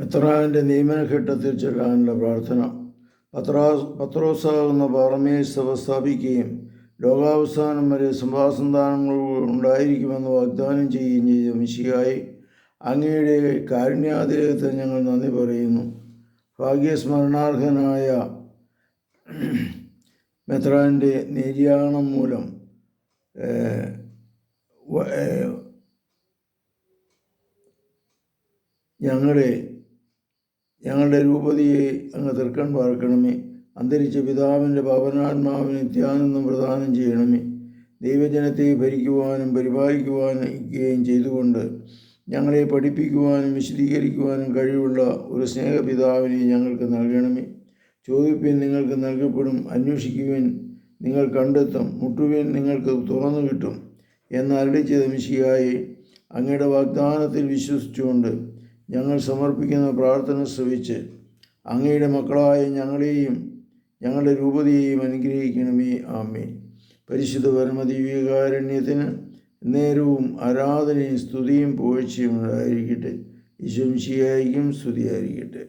മെത്രാന്റെ നിയമനഘട്ടത്തിൽ ചൊല്ലാനുള്ള പ്രാർത്ഥന. പത്രാ പത്രോസാകുന്ന പാറമേ സഭ സ്ഥാപിക്കുകയും ലോകാവസാനം വരെ സിംഹാസന്താനങ്ങൾ ഉണ്ടായിരിക്കുമെന്ന് വാഗ്ദാനം ചെയ്യുകയും ചെയ്ത മിശിയായി അങ്ങയുടെ കാരുണ്യാദേഹത്തെ ഞങ്ങൾ നന്ദി പറയുന്നു. ഭാഗ്യസ്മരണാർഹനായ മെത്രാന്റെ നിര്യാണം മൂലം ഞങ്ങളെ ഞങ്ങളുടെ രൂപതയെ അങ്ങ് തൃക്കൺ പാർക്കണമേ. അന്തരിച്ച പിതാവിന്റെ പവനാത്മാവിന് ധ്യാനം പ്രദാനം ചെയ്യണമേ. ദൈവജനത്തെ ഭരിക്കുവാനും പരിപാലിക്കുവാനും ചെയ്തുകൊണ്ട് ഞങ്ങളെ പഠിപ്പിക്കുവാനും വിശദീകരിക്കുവാനും കഴിവുള്ള ഒരു സ്നേഹപിതാവിനെ ഞങ്ങൾക്ക് നൽകണമേ. ചോദിപ്പിൻ നിങ്ങൾക്ക് നൽകപ്പെടും അന്വേഷിക്കുവിൻ നിങ്ങൾ കണ്ടെത്തും മുട്ടുവിൻ നിങ്ങൾക്ക് തുറന്നു കിട്ടും എന്ന് അരളി ചെയ്ത മിശിയായി അങ്ങയുടെ വാഗ്ദാനത്തിൽ വിശ്വസിച്ചുകൊണ്ട് ഞങ്ങൾ സമർപ്പിക്കുന്ന പ്രാർത്ഥന ശ്രവിച്ച് അങ്ങയുടെ മക്കളായ ഞങ്ങളെയും ഞങ്ങളുടെ രൂപതയെയും അനുഗ്രഹിക്കണമേ ആമേ പരിശുദ്ധ പരമദിവ്യകാരണ്യത്തിന് നേരവും ആരാധനയും സ്തുതിയും പുകഴ്ചയും ഉണ്ടായിരിക്കട്ടെ. ഈശ്വംശിയായിരിക്കും സ്തുതിയായിരിക്കട്ടെ.